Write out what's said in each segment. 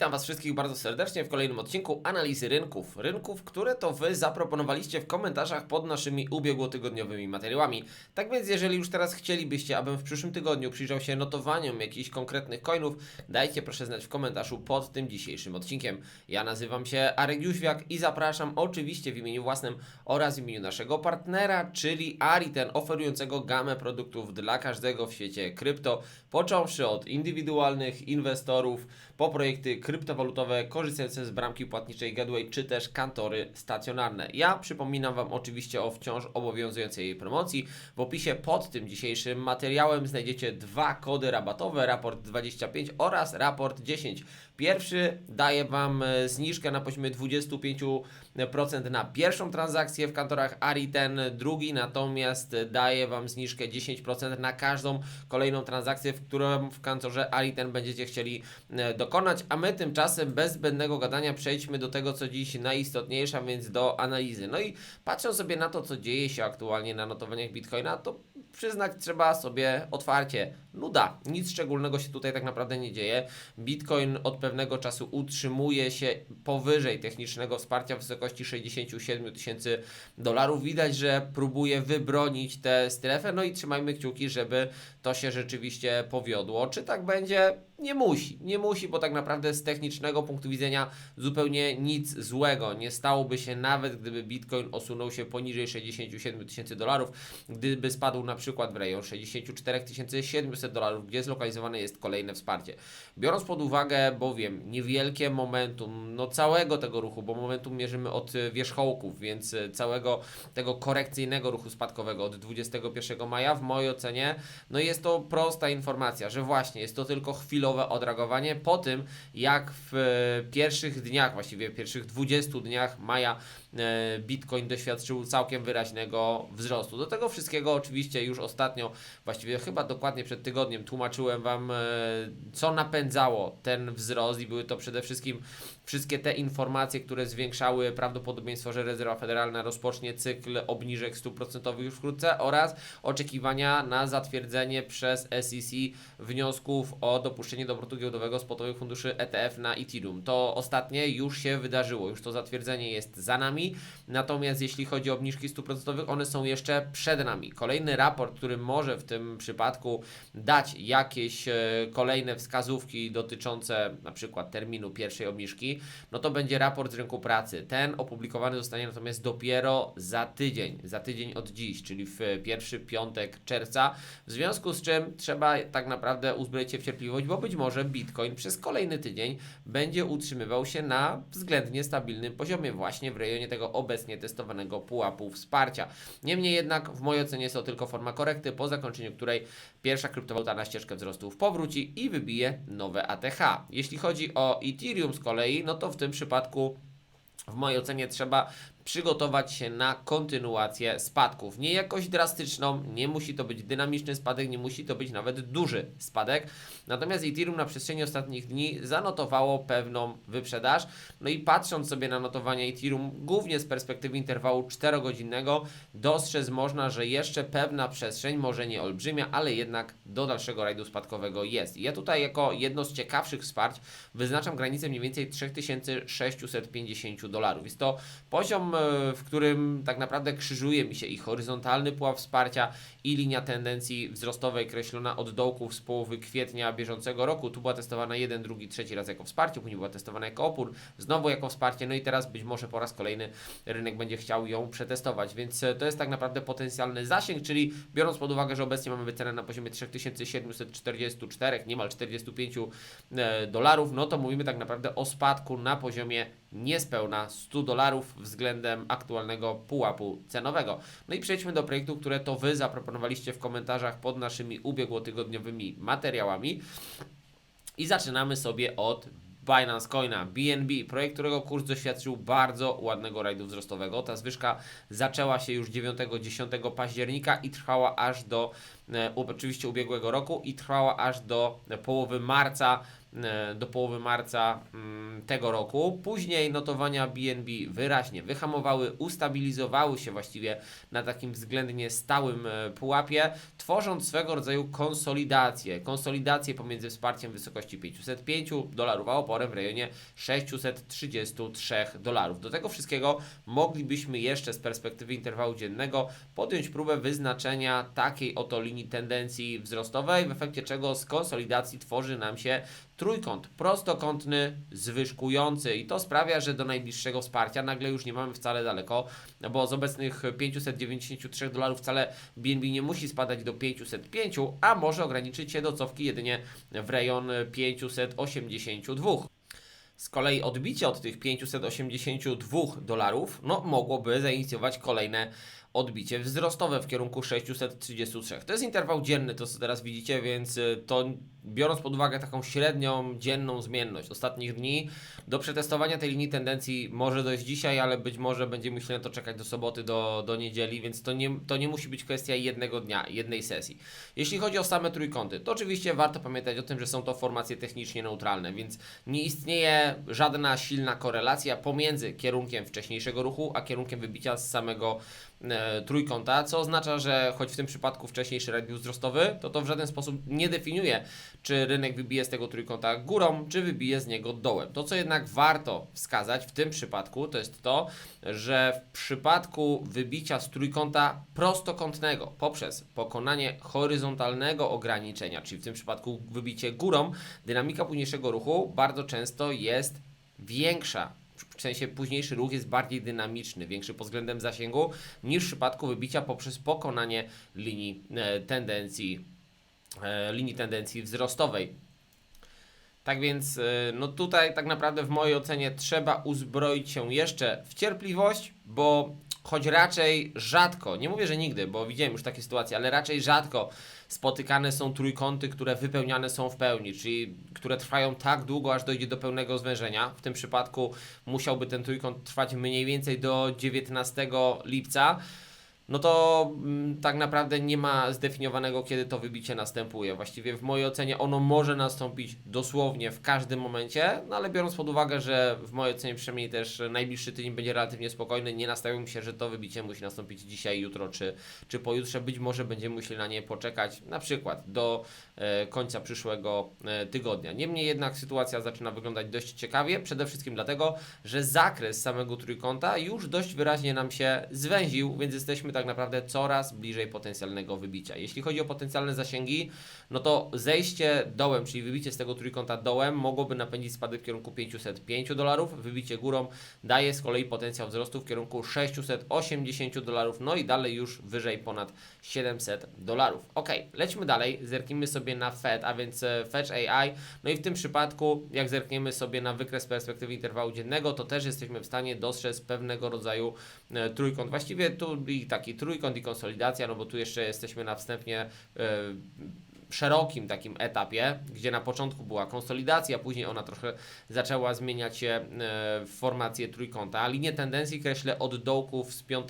Witam Was wszystkich bardzo serdecznie w kolejnym odcinku analizy rynków. Rynków, które to Wy zaproponowaliście w komentarzach pod naszymi ubiegłotygodniowymi materiałami. Tak więc, jeżeli już teraz chcielibyście, abym w przyszłym tygodniu przyjrzał się notowaniom jakichś konkretnych coinów, dajcie proszę znać w komentarzu pod tym dzisiejszym odcinkiem. Ja nazywam się Arek Jóźwiak i zapraszam oczywiście w imieniu własnym oraz w imieniu naszego partnera, czyli Ariten, oferującego gamę produktów dla każdego w świecie krypto, począwszy od indywidualnych inwestorów, po projekty kryptowalutowe korzystające z bramki płatniczej Gateway, czy też kantory stacjonarne. Ja przypominam Wam oczywiście o wciąż obowiązującej jej promocji. W opisie pod tym dzisiejszym materiałem znajdziecie dwa kody rabatowe, raport 25 oraz raport 10. Pierwszy daje Wam e, zniżkę na poziomie 25% na pierwszą transakcję w kantorach Ariten, drugi natomiast daje Wam zniżkę 10% na każdą kolejną transakcję, w którą w kantorze Ariten będziecie chcieli e, dokonać, a my tymczasem bez zbędnego gadania przejdźmy do tego, co dziś najistotniejsze, a więc do analizy. No i patrząc sobie na to, co dzieje się aktualnie na notowaniach Bitcoina, to przyznać trzeba sobie otwarcie, nuda. Nic szczególnego się tutaj tak naprawdę nie dzieje. Bitcoin od pewnego czasu utrzymuje się powyżej technicznego wsparcia w wysokości 67 tysięcy dolarów. Widać, że próbuje wybronić tę strefę, no i trzymajmy kciuki, żeby to się rzeczywiście powiodło. Czy tak będzie? Nie musi. Nie musi, bo tak naprawdę z technicznego punktu widzenia zupełnie nic złego nie stałoby się, nawet gdyby Bitcoin osunął się poniżej 67 tysięcy dolarów, gdyby spadł na przykład w rejon 64 700 dolarów, gdzie zlokalizowane jest kolejne wsparcie. Biorąc pod uwagę bowiem niewielkie momentum no całego tego ruchu, bo momentum mierzymy od wierzchołków, więc całego tego korekcyjnego ruchu spadkowego od 21 maja w mojej ocenie, no jest to prosta informacja, że właśnie jest to tylko chwilowe odreagowanie po tym, jak w e, pierwszych dniach, właściwie pierwszych 20 dniach maja Bitcoin doświadczył całkiem wyraźnego wzrostu. Do tego wszystkiego oczywiście już ostatnio, właściwie chyba dokładnie przed tygodniem tłumaczyłem Wam, e, co napędzało ten wzrost i były to przede wszystkim wszystkie te informacje, które zwiększały prawdopodobieństwo, że rezerwa federalna rozpocznie cykl obniżek stóp procentowych już wkrótce oraz oczekiwania na zatwierdzenie przez SEC wniosków o dopuszczenie do obrotu giełdowego spotowych funduszy ETF na Ethereum. To ostatnie już się wydarzyło, już to zatwierdzenie jest za nami, natomiast jeśli chodzi o obniżki stóp procentowych, one są jeszcze przed nami. Kolejny raport, który może w tym przypadku dać jakieś e, kolejne wskazówki dotyczące na przykład terminu pierwszej obniżki, no to będzie raport z rynku pracy. Ten opublikowany zostanie natomiast dopiero za tydzień, za tydzień od dziś, czyli w pierwszy piątek czerwca, w związku z czym trzeba tak naprawdę uzbroić się w cierpliwość, bo być może Bitcoin przez kolejny tydzień będzie utrzymywał się na względnie stabilnym poziomie, właśnie w rejonie tego obecnie testowanego pułapu wsparcia. Niemniej jednak w mojej ocenie jest to tylko forma korekty, po zakończeniu której pierwsza kryptowaluta na ścieżkę wzrostów powróci i wybije nowe ATH. Jeśli chodzi o Ethereum z kolei, no to w tym przypadku w mojej ocenie trzeba przygotować się na kontynuację spadków. Nie jakoś drastyczną, nie musi to być dynamiczny spadek, nie musi to być nawet duży spadek. Natomiast Ethereum na przestrzeni ostatnich dni zanotowało pewną wyprzedaż. No i patrząc sobie na notowanie Ethereum, głównie z perspektywy interwału 4-godzinnego, dostrzec można, że jeszcze pewna przestrzeń, może nie olbrzymia, ale jednak do dalszego rajdu spadkowego jest. Ja tutaj jako jedno z ciekawszych wsparć wyznaczam granicę mniej więcej 3650 dolarów. Jest to poziom w którym tak naprawdę krzyżuje mi się i horyzontalny pułap wsparcia i linia tendencji wzrostowej kreślona od dołków z połowy kwietnia bieżącego roku. Tu była testowana jeden, drugi, trzeci raz jako wsparcie, później była testowana jako opór, znowu jako wsparcie, no i teraz być może po raz kolejny rynek będzie chciał ją przetestować, więc e, to jest tak naprawdę potencjalny zasięg, czyli biorąc pod uwagę, że obecnie mamy wycenę na poziomie 3744, niemal 45 e, dolarów, no to mówimy tak naprawdę o spadku na poziomie niespełna 100 dolarów względem aktualnego pułapu cenowego. No i przejdźmy do projektu, które to Wy zaproponowaliście w komentarzach pod naszymi ubiegłotygodniowymi materiałami. I zaczynamy sobie od Binance Coina, BNB, projekt, którego kurs doświadczył bardzo ładnego rajdu wzrostowego. Ta zwyżka zaczęła się już 9-10 października i trwała aż do e, oczywiście ubiegłego roku i trwała aż do połowy marca do połowy marca mm, tego roku. Później notowania BNB wyraźnie wyhamowały, ustabilizowały się właściwie na takim względnie stałym e, pułapie, tworząc swego rodzaju konsolidację. Konsolidację pomiędzy wsparciem w wysokości 505 dolarów, a oporem w rejonie 633 dolarów. Do tego wszystkiego moglibyśmy jeszcze z perspektywy interwału dziennego podjąć próbę wyznaczenia takiej oto linii tendencji wzrostowej, w efekcie czego z konsolidacji tworzy nam się trójkąt prostokątny, zwyżkujący i to sprawia, że do najbliższego wsparcia nagle już nie mamy wcale daleko, bo z obecnych 593 dolarów wcale BNB nie musi spadać do 505, a może ograniczyć się do cofki jedynie w rejon 582. Z kolei odbicie od tych 582 dolarów no, mogłoby zainicjować kolejne odbicie wzrostowe w kierunku 633. To jest interwał dzienny, to co teraz widzicie, więc y, to biorąc pod uwagę taką średnią dzienną zmienność ostatnich dni, do przetestowania tej linii tendencji może dojść dzisiaj, ale być może będziemy musieli na to czekać do soboty, do, do niedzieli, więc to nie, to nie musi być kwestia jednego dnia, jednej sesji. Jeśli chodzi o same trójkąty, to oczywiście warto pamiętać o tym, że są to formacje technicznie neutralne, więc nie istnieje żadna silna korelacja pomiędzy kierunkiem wcześniejszego ruchu, a kierunkiem wybicia z samego trójkąta, co oznacza, że choć w tym przypadku wcześniejszy rad był wzrostowy, to to w żaden sposób nie definiuje, czy rynek wybije z tego trójkąta górą, czy wybije z niego dołem. To, co jednak warto wskazać w tym przypadku, to jest to, że w przypadku wybicia z trójkąta prostokątnego poprzez pokonanie horyzontalnego ograniczenia, czyli w tym przypadku wybicie górą, dynamika późniejszego ruchu bardzo często jest większa. W sensie późniejszy ruch jest bardziej dynamiczny, większy pod względem zasięgu niż w przypadku wybicia poprzez pokonanie linii e, tendencji, e, linii tendencji wzrostowej. Tak więc, e, no tutaj tak naprawdę w mojej ocenie trzeba uzbroić się jeszcze w cierpliwość, bo choć raczej rzadko, nie mówię, że nigdy, bo widziałem już takie sytuacje, ale raczej rzadko spotykane są trójkąty, które wypełniane są w pełni, czyli które trwają tak długo, aż dojdzie do pełnego zwężenia. W tym przypadku musiałby ten trójkąt trwać mniej więcej do 19 lipca. No to mm, tak naprawdę nie ma zdefiniowanego, kiedy to wybicie następuje. Właściwie w mojej ocenie ono może nastąpić dosłownie w każdym momencie, no ale biorąc pod uwagę, że w mojej ocenie przynajmniej też najbliższy tydzień będzie relatywnie spokojny, nie nastawiam się, że to wybicie musi nastąpić dzisiaj, jutro czy, czy pojutrze. Być może będziemy musieli na nie poczekać na przykład do e, końca przyszłego e, tygodnia. Niemniej jednak sytuacja zaczyna wyglądać dość ciekawie, przede wszystkim dlatego, że zakres samego trójkąta już dość wyraźnie nam się zwęził, więc jesteśmy tak naprawdę coraz bliżej potencjalnego wybicia. Jeśli chodzi o potencjalne zasięgi, no to zejście dołem, czyli wybicie z tego trójkąta dołem mogłoby napędzić spadek w kierunku 505 dolarów, wybicie górą daje z kolei potencjał wzrostu w kierunku 680 dolarów, no i dalej już wyżej ponad 700 dolarów. Ok, lećmy dalej, zerknijmy sobie na Fed, a więc e, Fetch AI, no i w tym przypadku, jak zerkniemy sobie na wykres perspektywy interwału dziennego, to też jesteśmy w stanie dostrzec pewnego rodzaju e, trójkąt. Właściwie tu i taki trójkąt i konsolidacja, no bo tu jeszcze jesteśmy na wstępnie e, szerokim takim etapie, gdzie na początku była konsolidacja, później ona trochę zaczęła zmieniać się e, w formację trójkąta. Linię tendencji kreślę od dołków z 5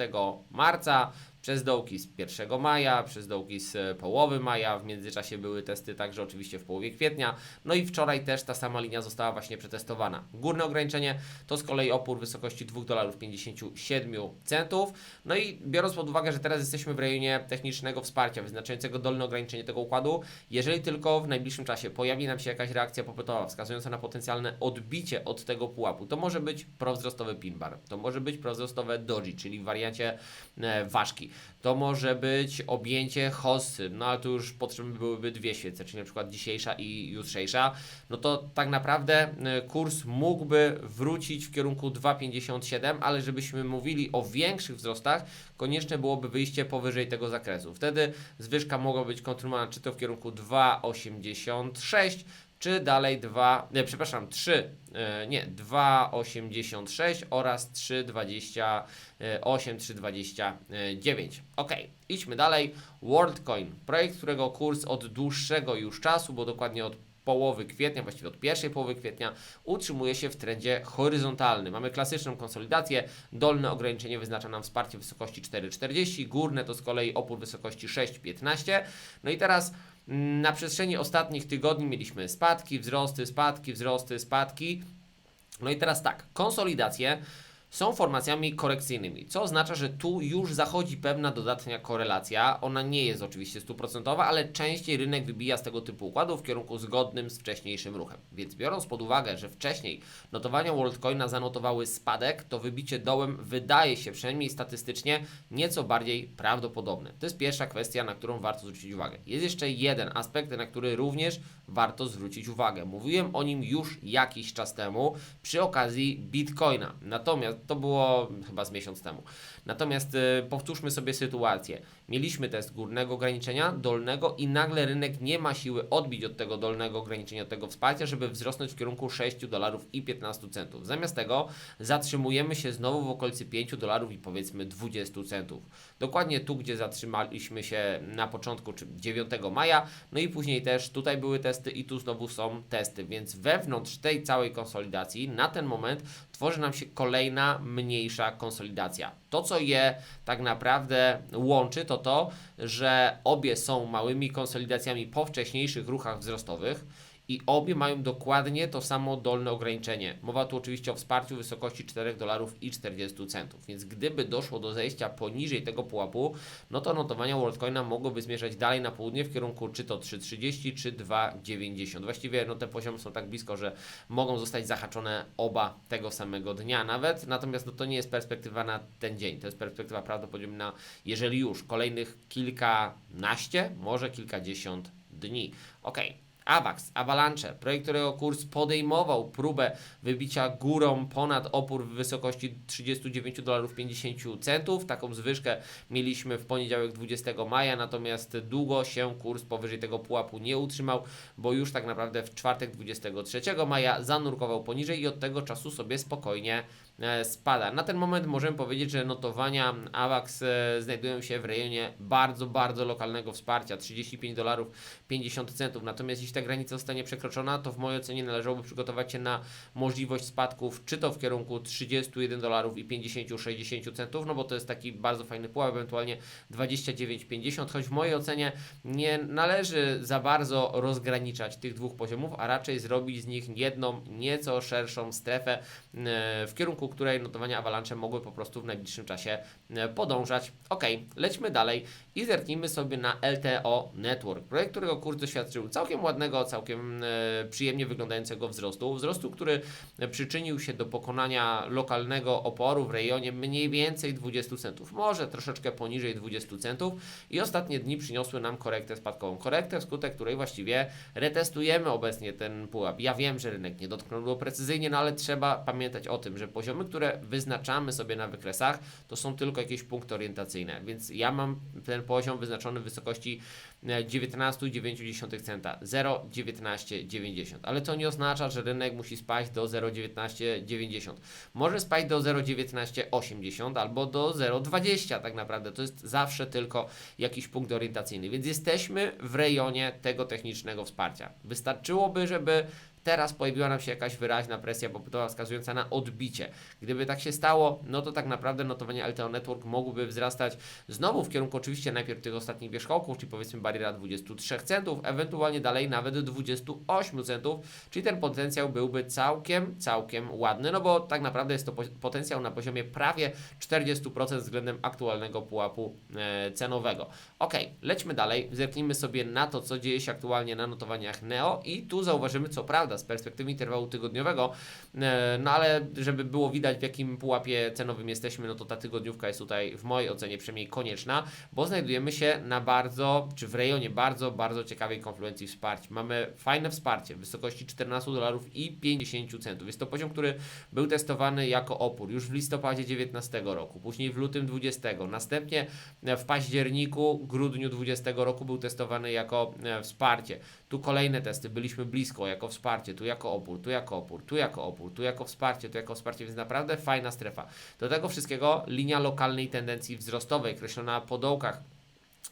marca, przez dołki z 1 maja, przez dołki z e, połowy maja, w międzyczasie były testy także oczywiście w połowie kwietnia, no i wczoraj też ta sama linia została właśnie przetestowana. Górne ograniczenie to z kolei opór wysokości 2 dolarów 57 centów, no i biorąc pod uwagę, że teraz jesteśmy w rejonie technicznego wsparcia wyznaczającego dolne ograniczenie tego układu, jeżeli tylko w najbliższym czasie pojawi nam się jakaś reakcja popytowa wskazująca na potencjalne odbicie od tego pułapu, to może być prowzrostowy pin bar, to może być prowzrostowe doji, czyli w wariancie e, ważki. To może być objęcie hossy, no ale tu już potrzebne byłyby dwie świece, czyli na przykład dzisiejsza i jutrzejsza. No to tak naprawdę e, kurs mógłby wrócić w kierunku 2,57, ale żebyśmy mówili o większych wzrostach, konieczne byłoby wyjście powyżej tego zakresu. Wtedy zwyżka mogła być kontynuowana czy to w kierunku 2,86, czy dalej 2, nie, przepraszam, 3, e, nie, 2,86 oraz 3,28, 3,29. Ok, idźmy dalej. WorldCoin, projekt, którego kurs od dłuższego już czasu, bo dokładnie od połowy kwietnia, właściwie od pierwszej połowy kwietnia, utrzymuje się w trendzie horyzontalnym. Mamy klasyczną konsolidację, dolne ograniczenie wyznacza nam wsparcie wysokości 4,40, górne to z kolei opór wysokości 6,15. No i teraz na przestrzeni ostatnich tygodni mieliśmy spadki, wzrosty, spadki, wzrosty, spadki. No i teraz tak, konsolidacje są formacjami korekcyjnymi, co oznacza, że tu już zachodzi pewna dodatnia korelacja. Ona nie jest oczywiście stuprocentowa, ale częściej rynek wybija z tego typu układów w kierunku zgodnym z wcześniejszym ruchem. Więc biorąc pod uwagę, że wcześniej notowania WorldCoina zanotowały spadek, to wybicie dołem wydaje się przynajmniej statystycznie nieco bardziej prawdopodobne. To jest pierwsza kwestia, na którą warto zwrócić uwagę. Jest jeszcze jeden aspekt, na który również warto zwrócić uwagę. Mówiłem o nim już jakiś czas temu przy okazji Bitcoina. Natomiast to było chyba z miesiąc temu. Natomiast y, powtórzmy sobie sytuację. Mieliśmy test górnego ograniczenia, dolnego i nagle rynek nie ma siły odbić od tego dolnego ograniczenia, od tego wsparcia, żeby wzrosnąć w kierunku 6 dolarów i 15 centów. Zamiast tego zatrzymujemy się znowu w okolicy 5 dolarów i powiedzmy 20 centów. Dokładnie tu, gdzie zatrzymaliśmy się na początku, czy 9 maja, no i później też tutaj były testy i tu znowu są testy, więc wewnątrz tej całej konsolidacji na ten moment tworzy nam się kolejna mniejsza konsolidacja. To, co je tak naprawdę łączy, to to, że obie są małymi konsolidacjami po wcześniejszych ruchach wzrostowych i obie mają dokładnie to samo dolne ograniczenie. Mowa tu oczywiście o wsparciu w wysokości 4 dolarów i 40 centów. Więc gdyby doszło do zejścia poniżej tego pułapu, no to notowania WorldCoina mogłyby zmierzać dalej na południe w kierunku czy to 3,30 czy 2,90. Właściwie no te poziomy są tak blisko, że mogą zostać zahaczone oba tego samego dnia nawet. Natomiast no to nie jest perspektywa na ten dzień. To jest perspektywa prawdopodobnie na, jeżeli już, kolejnych kilkanaście, może kilkadziesiąt dni. Okej. Okay. AVAX, Avalanche, projekt, którego kurs podejmował próbę wybicia górą ponad opór w wysokości 39 dolarów 50 centów. Taką zwyżkę mieliśmy w poniedziałek 20 maja, natomiast długo się kurs powyżej tego pułapu nie utrzymał, bo już tak naprawdę w czwartek 23 maja zanurkował poniżej i od tego czasu sobie spokojnie spada. Na ten moment możemy powiedzieć, że notowania AVAX e, znajdują się w rejonie bardzo, bardzo lokalnego wsparcia 35 dolarów 50 centów. Natomiast jeśli ta granica zostanie przekroczona, to w mojej ocenie należałoby przygotować się na możliwość spadków, czy to w kierunku 31 dolarów i 50-60 centów, no bo to jest taki bardzo fajny pułap, ewentualnie 29,50, choć w mojej ocenie nie należy za bardzo rozgraniczać tych dwóch poziomów, a raczej zrobić z nich jedną, nieco szerszą strefę, e, w kierunku której notowania Avalanche mogły po prostu w najbliższym czasie e, podążać. Ok, lećmy dalej i zerknijmy sobie na LTO Network, projekt, którego kurs doświadczył całkiem ładnego, całkiem e, przyjemnie wyglądającego wzrostu. Wzrostu, który przyczynił się do pokonania lokalnego oporu w rejonie mniej więcej 20 centów, może troszeczkę poniżej 20 centów i ostatnie dni przyniosły nam korektę spadkową. Korektę, wskutek której właściwie retestujemy obecnie ten pułap. Ja wiem, że rynek nie dotknął go precyzyjnie, no ale trzeba pamiętać o tym, że poziomy, które wyznaczamy sobie na wykresach, to są tylko jakieś punkty orientacyjne, więc ja mam ten poziom wyznaczony w wysokości 19,9 centa, 0,1990. Ale to nie oznacza, że rynek musi spaść do 0,1990. Może spaść do 0,1980 albo do 0,20 tak naprawdę. To jest zawsze tylko jakiś punkt orientacyjny, więc jesteśmy w rejonie tego technicznego wsparcia. Wystarczyłoby, żeby Teraz pojawiła nam się jakaś wyraźna presja popytowa wskazująca na odbicie. Gdyby tak się stało, no to tak naprawdę notowania LTO Network mogłyby wzrastać znowu w kierunku oczywiście najpierw tych ostatnich wierzchołków, czyli powiedzmy bariera 23 centów, ewentualnie dalej nawet 28 centów, czyli ten potencjał byłby całkiem, całkiem ładny, no bo tak naprawdę jest to potencjał na poziomie prawie 40% względem aktualnego pułapu e, cenowego. Ok, lećmy dalej, zerknijmy sobie na to, co dzieje się aktualnie na notowaniach NEO i tu zauważymy co prawda z perspektywy interwału tygodniowego, e, no ale żeby było widać w jakim pułapie cenowym jesteśmy, no to ta tygodniówka jest tutaj w mojej ocenie przynajmniej konieczna, bo znajdujemy się na bardzo, czy w rejonie bardzo, bardzo ciekawej konfluencji wsparć. Mamy fajne wsparcie w wysokości 14 dolarów i 50 centów. Jest to poziom, który był testowany jako opór już w listopadzie 19 roku, później w lutym 20, następnie w październiku, grudniu 20 roku był testowany jako e, wsparcie. Tu kolejne testy, byliśmy blisko jako wsparcie, tu jako opór, tu jako opór, tu jako opór, tu jako wsparcie, tu jako wsparcie, więc naprawdę fajna strefa. Do tego wszystkiego linia lokalnej tendencji wzrostowej, kreślona po dołkach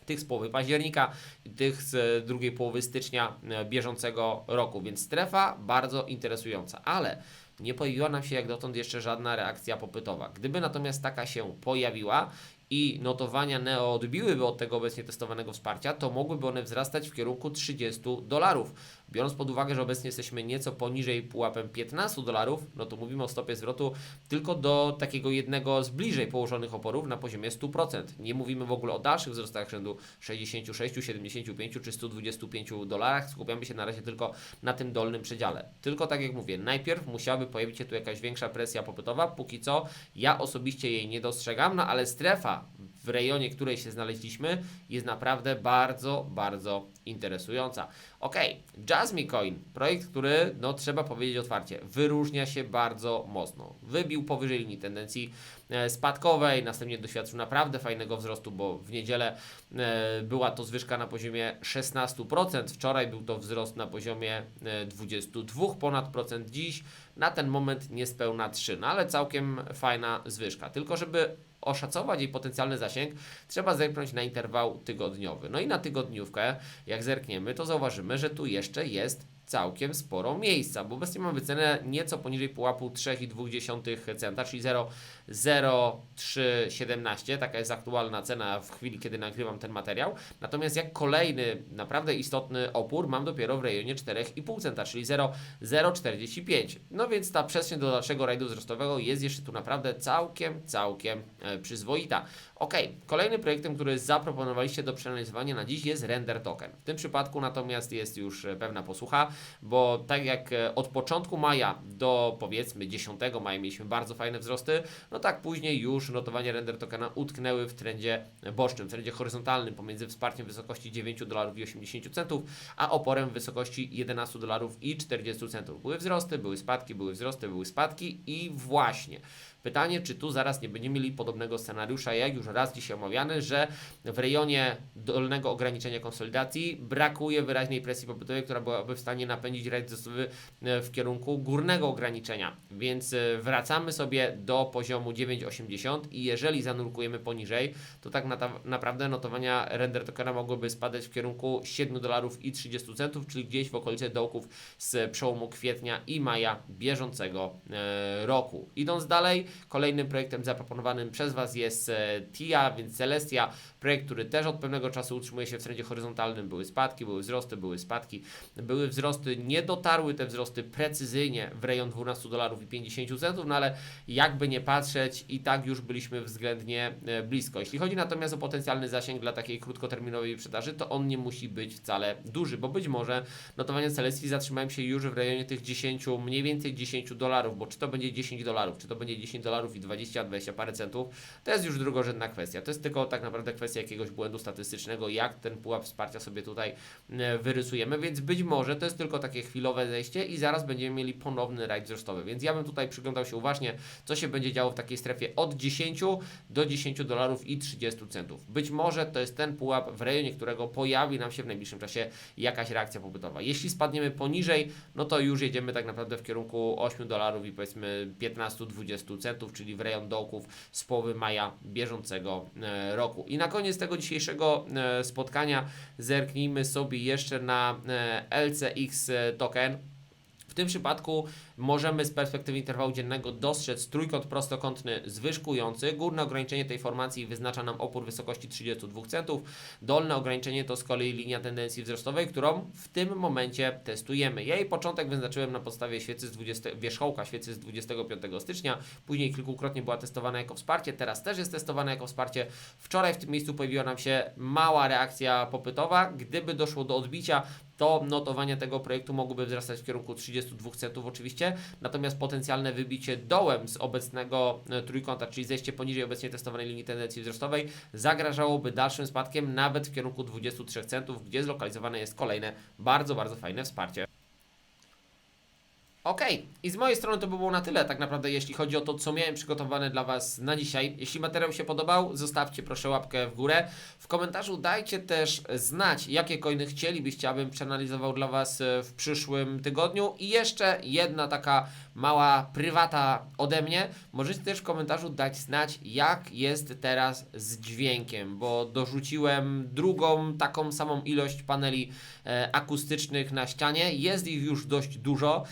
tych z połowy października, tych z e, drugiej połowy stycznia e, bieżącego roku, więc strefa bardzo interesująca, ale nie pojawiła nam się jak dotąd jeszcze żadna reakcja popytowa. Gdyby natomiast taka się pojawiła i notowania Neo odbiłyby od tego obecnie testowanego wsparcia, to mogłyby one wzrastać w kierunku 30 dolarów. Biorąc pod uwagę, że obecnie jesteśmy nieco poniżej pułapem 15 dolarów, no to mówimy o stopie zwrotu tylko do takiego jednego z bliżej położonych oporów na poziomie 100%. Nie mówimy w ogóle o dalszych wzrostach rzędu 66, 75 czy 125 dolarach. Skupiamy się na razie tylko na tym dolnym przedziale. Tylko tak jak mówię, najpierw musiałaby pojawić się tu jakaś większa presja popytowa. Póki co ja osobiście jej nie dostrzegam, no ale strefa w rejonie, której się znaleźliśmy, jest naprawdę bardzo, bardzo interesująca. Ok, Jasmine Coin, projekt, który, no trzeba powiedzieć otwarcie, wyróżnia się bardzo mocno. Wybił powyżej linii tendencji e, spadkowej, następnie doświadczył naprawdę fajnego wzrostu, bo w niedzielę e, była to zwyżka na poziomie 16%, wczoraj był to wzrost na poziomie e, 22 ponad procent, dziś na ten moment niespełna 3, no ale całkiem fajna zwyżka. Tylko żeby oszacować jej potencjalny zasięg, trzeba zerknąć na interwał tygodniowy. No i na tygodniówkę, jak zerkniemy, to zauważymy, że tu jeszcze jest całkiem sporo miejsca, bo obecnie mamy cenę nieco poniżej pułapu 3,2 centa, czyli 0,0317, taka jest aktualna cena w chwili, kiedy nagrywam ten materiał. Natomiast jak kolejny naprawdę istotny opór mam dopiero w rejonie 4,5 centa, czyli 0,045. No więc ta przestrzeń do dalszego rajdu wzrostowego jest jeszcze tu naprawdę całkiem, całkiem e, przyzwoita. Ok, kolejnym projektem, który zaproponowaliście do przeanalizowania na dziś jest Render Token. W tym przypadku natomiast jest już e, pewna posłucha, bo tak jak e, od początku maja do powiedzmy 10 maja mieliśmy bardzo fajne wzrosty, no tak później już notowania Render Tokena utknęły w trendzie bocznym, w trendzie horyzontalnym pomiędzy wsparciem w wysokości 9 dolarów i 80 centów, a oporem w wysokości 11 dolarów i 40 centów. Były wzrosty, były spadki, były wzrosty, były spadki i właśnie Pytanie, czy tu zaraz nie będziemy mieli podobnego scenariusza, jak już raz dzisiaj omawiany, że w rejonie dolnego ograniczenia konsolidacji brakuje wyraźnej presji popytowej, która byłaby w stanie napędzić e, w kierunku górnego ograniczenia. Więc e, wracamy sobie do poziomu 9,80 i jeżeli zanurkujemy poniżej, to tak na naprawdę notowania render tokena mogłyby spadać w kierunku 7 dolarów i 30 centów, czyli gdzieś w okolicy dołków z przełomu kwietnia i maja bieżącego e, roku. Idąc dalej, Kolejnym projektem zaproponowanym przez Was jest e, TIA, więc Celestia, projekt, który też od pewnego czasu utrzymuje się w trendzie horyzontalnym. Były spadki, były wzrosty, były spadki, były wzrosty, nie dotarły te wzrosty precyzyjnie w rejon 12 dolarów i 50 centów, no ale jakby nie patrzeć, i tak już byliśmy względnie e, blisko. Jeśli chodzi natomiast o potencjalny zasięg dla takiej krótkoterminowej sprzedaży, to on nie musi być wcale duży, bo być może notowania Celestii zatrzymają się już w rejonie tych 10, mniej więcej 10 dolarów, bo czy to będzie 10 dolarów, czy to będzie 10 dolarów i 20, 20 parę centów, to jest już drugorzędna kwestia. To jest tylko tak naprawdę kwestia jakiegoś błędu statystycznego, jak ten pułap wsparcia sobie tutaj e, wyrysujemy, więc być może to jest tylko takie chwilowe zejście i zaraz będziemy mieli ponowny rajd wzrostowy. Więc ja bym tutaj przyglądał się uważnie, co się będzie działo w takiej strefie od 10 do 10 dolarów i 30 centów. Być może to jest ten pułap, w rejonie którego pojawi nam się w najbliższym czasie jakaś reakcja popytowa. Jeśli spadniemy poniżej, no to już jedziemy tak naprawdę w kierunku 8 dolarów i powiedzmy 15-20 centów, czyli w rejon dołków z połowy maja bieżącego e, roku. I na koniec tego dzisiejszego e, spotkania zerknijmy sobie jeszcze na e, LCX token. W tym przypadku możemy z perspektywy interwału dziennego dostrzec trójkąt prostokątny zwyżkujący. Górne ograniczenie tej formacji wyznacza nam opór wysokości 32 centów. Dolne ograniczenie to z kolei linia tendencji wzrostowej, którą w tym momencie testujemy. Jej początek wyznaczyłem na podstawie świecy z 20, wierzchołka świecy z 25 stycznia. Później kilkukrotnie była testowana jako wsparcie, teraz też jest testowana jako wsparcie. Wczoraj w tym miejscu pojawiła nam się mała reakcja popytowa. Gdyby doszło do odbicia, to notowania tego projektu mogłyby wzrastać w kierunku 32 centów oczywiście, natomiast potencjalne wybicie dołem z obecnego e, trójkąta, czyli zejście poniżej obecnie testowanej linii tendencji wzrostowej, zagrażałoby dalszym spadkiem nawet w kierunku 23 centów, gdzie zlokalizowane jest kolejne bardzo, bardzo fajne wsparcie. Okej, i z mojej strony to by było na tyle, tak naprawdę, jeśli chodzi o to, co miałem przygotowane dla Was na dzisiaj. Jeśli materiał się podobał, zostawcie proszę łapkę w górę. W komentarzu dajcie też znać, jakie coiny chcielibyście, abym przeanalizował dla Was e, w przyszłym tygodniu. I jeszcze jedna taka mała prywata ode mnie. Możecie też w komentarzu dać znać, jak jest teraz z dźwiękiem, bo dorzuciłem drugą taką samą ilość paneli e, akustycznych na ścianie. Jest ich już dość dużo.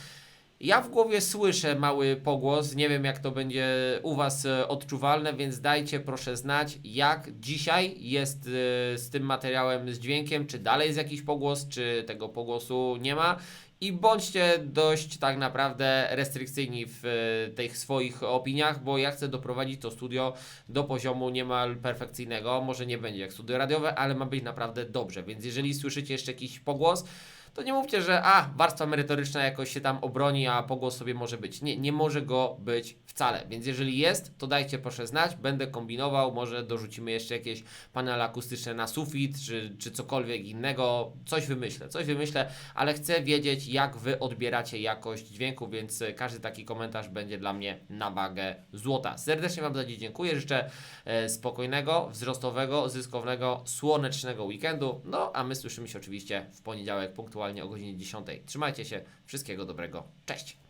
Ja w głowie słyszę mały pogłos, nie wiem jak to będzie u Was e, odczuwalne, więc dajcie proszę znać, jak dzisiaj jest e, z tym materiałem, z dźwiękiem, czy dalej jest jakiś pogłos, czy tego pogłosu nie ma. I bądźcie dość tak naprawdę restrykcyjni w e, tych swoich opiniach, bo ja chcę doprowadzić to studio do poziomu niemal perfekcyjnego. Może nie będzie jak studio radiowe, ale ma być naprawdę dobrze. Więc jeżeli słyszycie jeszcze jakiś pogłos, to nie mówcie, że a, warstwa merytoryczna jakoś się tam obroni, a pogłos sobie może być. Nie, nie może go być wcale. Więc jeżeli jest, to dajcie proszę znać, będę kombinował, może dorzucimy jeszcze jakieś panele akustyczne na sufit, czy, czy cokolwiek innego, coś wymyślę, coś wymyślę, ale chcę wiedzieć, jak Wy odbieracie jakość dźwięku, więc każdy taki komentarz będzie dla mnie na wagę złota. Serdecznie Wam za dziś dziękuję, życzę e, spokojnego, wzrostowego, zyskownego, słonecznego weekendu, no a my słyszymy się oczywiście w poniedziałek punktualnie o godzinie 10. Trzymajcie się, wszystkiego dobrego, cześć!